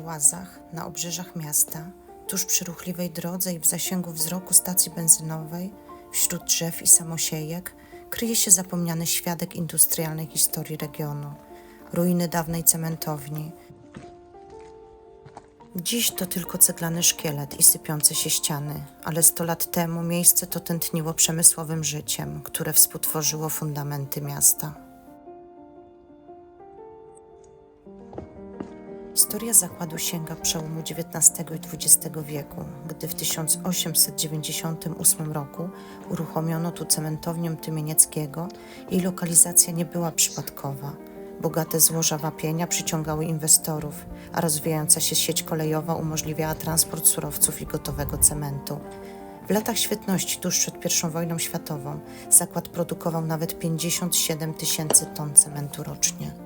Łazach, na obrzeżach miasta, tuż przy ruchliwej drodze i w zasięgu wzroku stacji benzynowej, wśród drzew i samosiejek, kryje się zapomniany świadek industrialnej historii regionu ruiny dawnej cementowni. Dziś to tylko ceglany szkielet i sypiące się ściany, ale sto lat temu miejsce to tętniło przemysłowym życiem, które współtworzyło fundamenty miasta. Historia zakładu sięga przełomu XIX i XX wieku, gdy w 1898 roku uruchomiono tu cementownię Tymienieckiego. Jej lokalizacja nie była przypadkowa. Bogate złoża wapienia przyciągały inwestorów, a rozwijająca się sieć kolejowa umożliwiała transport surowców i gotowego cementu. W latach świetności, tuż przed I wojną światową, zakład produkował nawet 57 tysięcy ton cementu rocznie.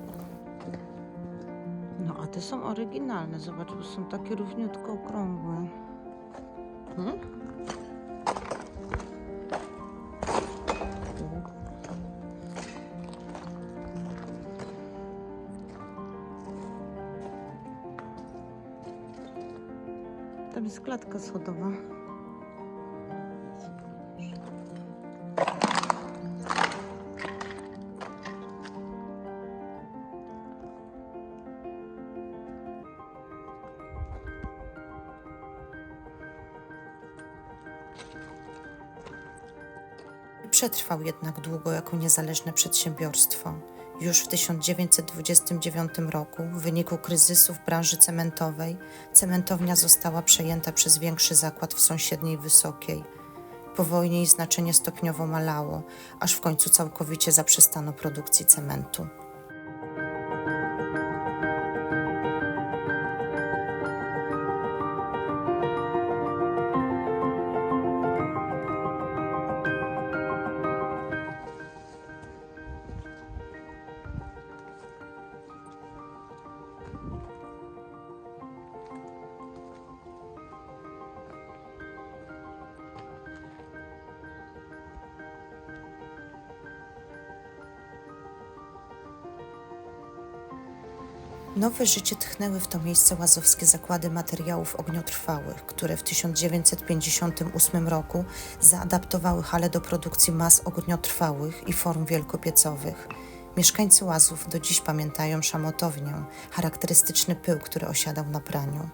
Te są oryginalne. Zobacz, bo są takie równiutko okrągłe. Hmm? Tam jest klatka schodowa. Przetrwał jednak długo jako niezależne przedsiębiorstwo. Już w 1929 roku, w wyniku kryzysu w branży cementowej, cementownia została przejęta przez większy zakład w sąsiedniej Wysokiej. Po wojnie jej znaczenie stopniowo malało, aż w końcu całkowicie zaprzestano produkcji cementu. Nowe życie tchnęły w to miejsce łazowskie zakłady materiałów ogniotrwałych, które w 1958 roku zaadaptowały hale do produkcji mas ogniotrwałych i form wielkopiecowych. Mieszkańcy łazów do dziś pamiętają szamotownię, charakterystyczny pył, który osiadał na praniu.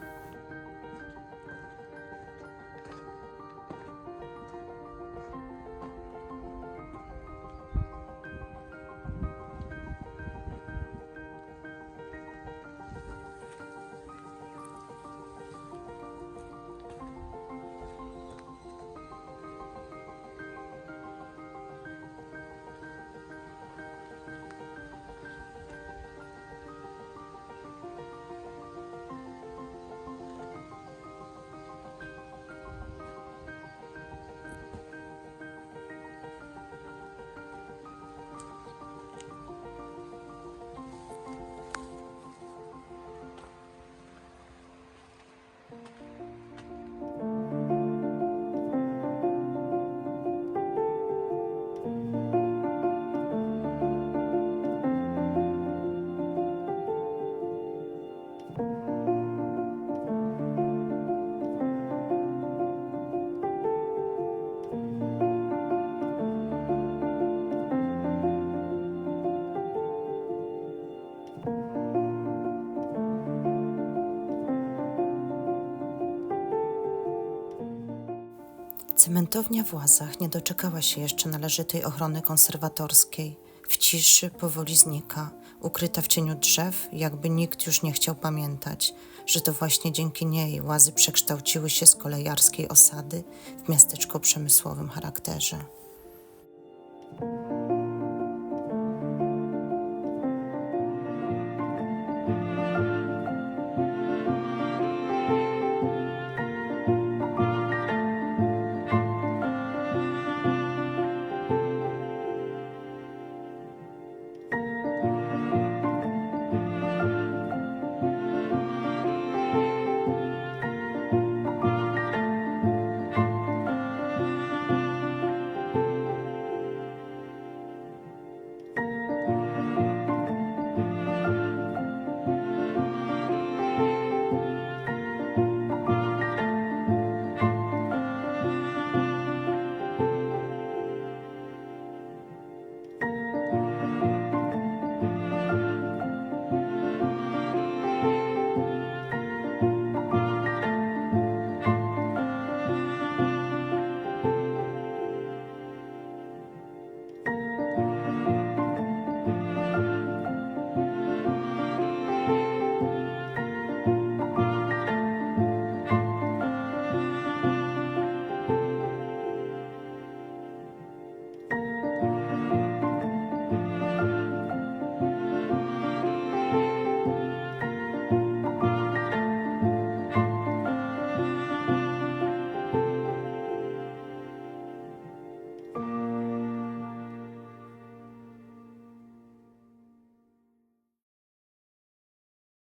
Cementownia w Łazach nie doczekała się jeszcze należytej ochrony konserwatorskiej. W ciszy powoli znika, ukryta w cieniu drzew, jakby nikt już nie chciał pamiętać, że to właśnie dzięki niej Łazy przekształciły się z kolejarskiej osady w miasteczko przemysłowym charakterze.